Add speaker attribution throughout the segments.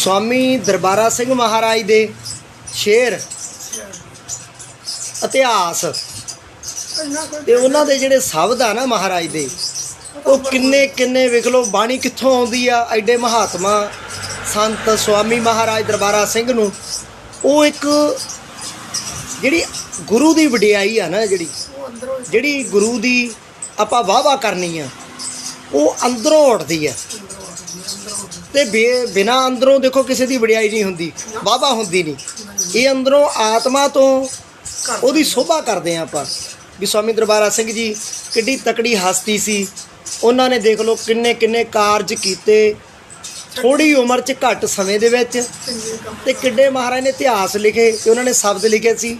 Speaker 1: ਸਵਾਮੀ ਦਰਬਾਰਾ ਸਿੰਘ ਮਹਾਰਾਜ ਦੇ ਸ਼ੇਰ, ਇਤਿਹਾਸ ਤੇ ਉਹਨਾਂ ਦੇ ਜਿਹੜੇ ਸ਼ਬਦ ਆ ਨਾ ਮਹਾਰਾਜ ਦੇ, ਉਹ ਕਿੰਨੇ ਕਿੰਨੇ ਵੇਖ ਲਓ, ਬਾਣੀ ਕਿੱਥੋਂ ਆਉਂਦੀ ਆ, ਐਡੇ ਮਹਾਤਮਾ ਸੰਤ ਸਵਾਮੀ ਮਹਾਰਾਜ ਦਰਬਾਰਾ ਸਿੰਘ ਨੂੰ, ਉਹ ਇੱਕ ਜਿਹੜੀ ਗੁਰੂ ਦੀ ਵਡਿਆਈ ਆ ਨਾ ਜਿਹੜੀ ਜਿਹੜੀ ਗੁਰੂ ਦੀ ਆਪਾਂ ਵਾਹ ਕਰਨੀ ਆ, ਉਹ ਅੰਦਰੋਂ ਉੱਠਦੀ ਆ। ਤੇ ਬਿਨਾ ਅੰਦਰੋਂ ਦੇਖੋ ਕਿਸੇ ਦੀ ਵਡਿਆਈ ਨਹੀਂ ਹੁੰਦੀ ਵਾਹ ਹੁੰਦੀ ਨਹੀਂ। ਇਹ ਅੰਦਰੋਂ ਆਤਮਾ ਤੋਂ ਉਹਦੀ ਸ਼ੋਭਾ ਕਰਦੇ ਆ ਆਪਾਂ। ਵੀ ਸਵਾਮੀ ਦਰਬਾਰਾ ਸਿੰਘ ਜੀ, ਕਿੱਡੀ ਤਕੜੀ ਹਸਤੀ ਸੀ। ਉਹਨਾਂ ਨੇ ਦੇਖ ਲਓ ਕਿੰਨੇ ਕਿੰਨੇ ਕਾਰਜ ਕੀਤੇ। ਥੋੜੀ ਉਮਰ 'ਚ ਘੱਟ ਸਮੇਂ ਦੇ ਵਿੱਚ ਤੇ ਕਿੱਡੇ ਮਹਾਰਾਜ ਨੇ ਇਤਿਹਾਸ ਲਿਖੇ ਤੇ ਉਹਨਾਂ ਨੇ ਸ਼ਬਦ ਲਿਖੇ ਸੀ।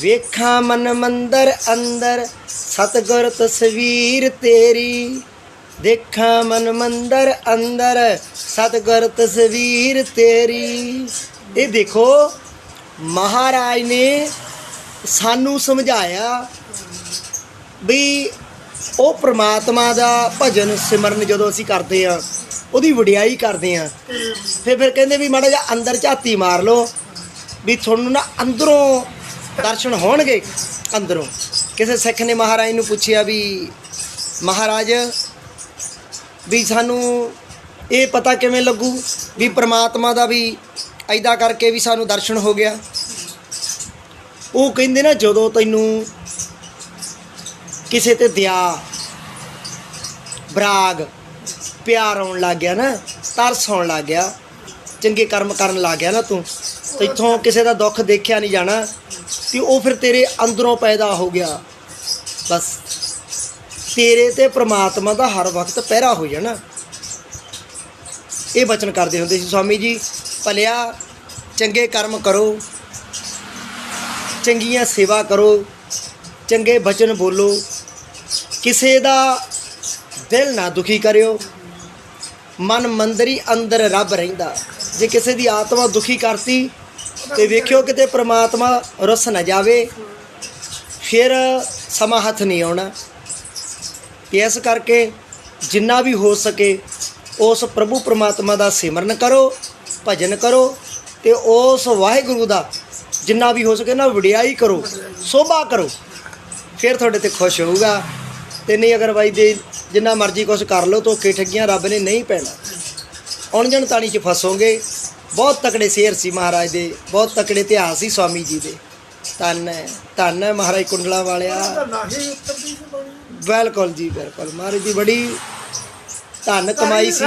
Speaker 1: ਵੇਖਾਂ ਮਨ ਮੰਦਰ ਅੰਦਰ, ਸਤਗੁਰ ਤਸਵੀਰ ਤੇਰੀ। ਦੇਖਾਂ ਮਨ ਮੰਦਰ ਅੰਦਰ, ਸਤਗੁਰ ਤਸਵੀਰ ਤੇਰੀ। ਇਹ ਦੇਖੋ, ਮਹਾਰਾਜ ਨੇ ਸਾਨੂੰ ਸਮਝਾਇਆ ਵੀ ਉਹ ਪ੍ਰਮਾਤਮਾ ਦਾ ਭਜਨ ਸਿਮਰਨ ਜਦੋਂ ਅਸੀਂ ਕਰਦੇ ਆ ਉਹਦੀ ਵਡਿਆਈ ਕਰਦੇ ਆ ਫਿਰ ਫਿਰ ਕਹਿੰਦੇ ਵੀ ਮਾੜਾ ਜਿਹਾ ਅੰਦਰ ਝਾਤੀ ਮਾਰ ਲਓ, ਵੀ ਤੁਹਾਨੂੰ ਨਾ ਅੰਦਰੋਂ ਦਰਸ਼ਨ ਹੋਣਗੇ, ਅੰਦਰੋਂ। ਕਿਸੇ ਸਿੱਖ ਨੇ ਮਹਾਰਾਜ ਨੂੰ ਪੁੱਛਿਆ ਵੀ, ਮਹਾਰਾਜ ਵੀ ਸਾਨੂੰ ਇਹ ਪਤਾ ਕਿਵੇਂ ਲੱਗੂ, ਵੀ ਪ੍ਰਮਾਤਮਾ ਦਾ ਵੀ ਐਦਾਂ ਕਰਕੇ ਵੀ ਸਾਨੂੰ ਦਰਸ਼ਨ ਹੋ ਗਿਆ। ਉਹ ਕਹਿੰਦੇ ਨਾ, ਜਦੋਂ ਤੈਨੂੰ ਕਿਸੇ ਤੇ ਦਿਆ, ਬਰਾਗ, ਪਿਆਰ ਆਉਣ ਲੱਗ ਗਿਆ ਨਾ, ਤਰਸ ਆਉਣ ਲੱਗ ਗਿਆ, ਚੰਗੇ ਕਰਮ ਕਰਨ ਲੱਗ ਗਿਆ ਨਾ ਤੂੰ ਇੱਥੋਂ ਕਿਸੇ ਦਾ ਦੁੱਖ ਦੇਖਿਆ ਨਹੀਂ ਜਾਣਾ, ਤੇ ਉਹ ਫਿਰ ਤੇਰੇ ਅੰਦਰੋਂ ਪੈਦਾ ਹੋ ਗਿਆ। ਬਸ। ਤੇਰੇ ਤੇ ਪ੍ਰਮਾਤਮਾ ਦਾ ਹਰ ਵਕਤ ਪਹਿਰਾ ਹੋ ਜਾਣਾ। ਇਹ ਬਚਨ ਕਰਦੇ ਹੁੰਦੇ ਸੀ ਸਵਾਮੀ ਜੀ, ਭਲਿਆ ਚੰਗੇ ਕਰਮ ਕਰੋ, ਚੰਗੀਆਂ ਸੇਵਾ ਕਰੋ, ਚੰਗੇ ਬਚਨ ਬੋਲੋ, ਕਿਸੇ ਦਾ ਦਿਲ ਨਾ ਦੁਖੀ ਕਰਿਓ, ਮਨ ਮੰਦਰੀ ਅੰਦਰ ਰੱਬ ਰਹਿੰਦਾ। ਜੇ ਕਿਸੇ ਦੀ ਆਤਮਾ ਦੁਖੀ ਕਰਤੀ, ਤੇ ਵੇਖਿਓ ਕਿਤੇ ਪ੍ਰਮਾਤਮਾ ਰੁੱਸ ਨਾ ਜਾਵੇ, ਫਿਰ ਸਮਾਂ ਹੱਥ ਨਹੀਂ ਆਉਣਾ। ਇਸ ਕਰਕੇ ਜਿੰਨਾ ਵੀ ਹੋ ਸਕੇ ਉਸ ਪ੍ਰਭੂ ਪਰਮਾਤਮਾ ਦਾ ਸਿਮਰਨ ਕਰੋ, ਭਜਨ ਕਰੋ ਤੇ ਉਸ ਵਾਹਿਗੁਰੂ ਦਾ ਜਿੰਨਾ ਵੀ ਹੋ ਸਕੇ ਨਾ ਵਡਿਆਈ ਕਰੋ, ਸੋਭਾ ਕਰੋ। ਫਿਰ ਤੁਹਾਡੇ ਤੇ ਖੁਸ਼ ਹੋਊਗਾ ਤੇ ਨਹੀਂ ਅਗਰ ਬਾਈ ਦੇ ਜਿੰਨਾ ਮਰਜ਼ੀ ਕੁਝ ਕਰ ਲਓ, ਧੋਖੇ ਠੱਗੀਆਂ ਰੱਬ ਨੇ ਨਹੀਂ ਪੈਣਾ। ਉਣਜਣ ਤਾਣੀ ਚ ਫਸੋਗੇ। ਬਹੁਤ ਤਕੜੇ ਸ਼ੇਰ ਸੀ ਮਹਾਰਾਜ ਦੇ, ਬਹੁਤ ਤਕੜੇ ਇਤਿਹਾਸ ਸੀ ਸਵਾਮੀ ਜੀ ਦੇ। ਧੰਨ ਧੰਨ ਮਹਾਰਾਜ ਕੁੰਡਲਾ ਵਾਲਿਆ। ਬਿਲਕੁਲ ਜੀ ਬਿਲਕੁਲ। ਮਹਾਰਾਜ ਦੀ ਬੜੀ ਧੰਨ ਕਮਾਈ ਸੀ।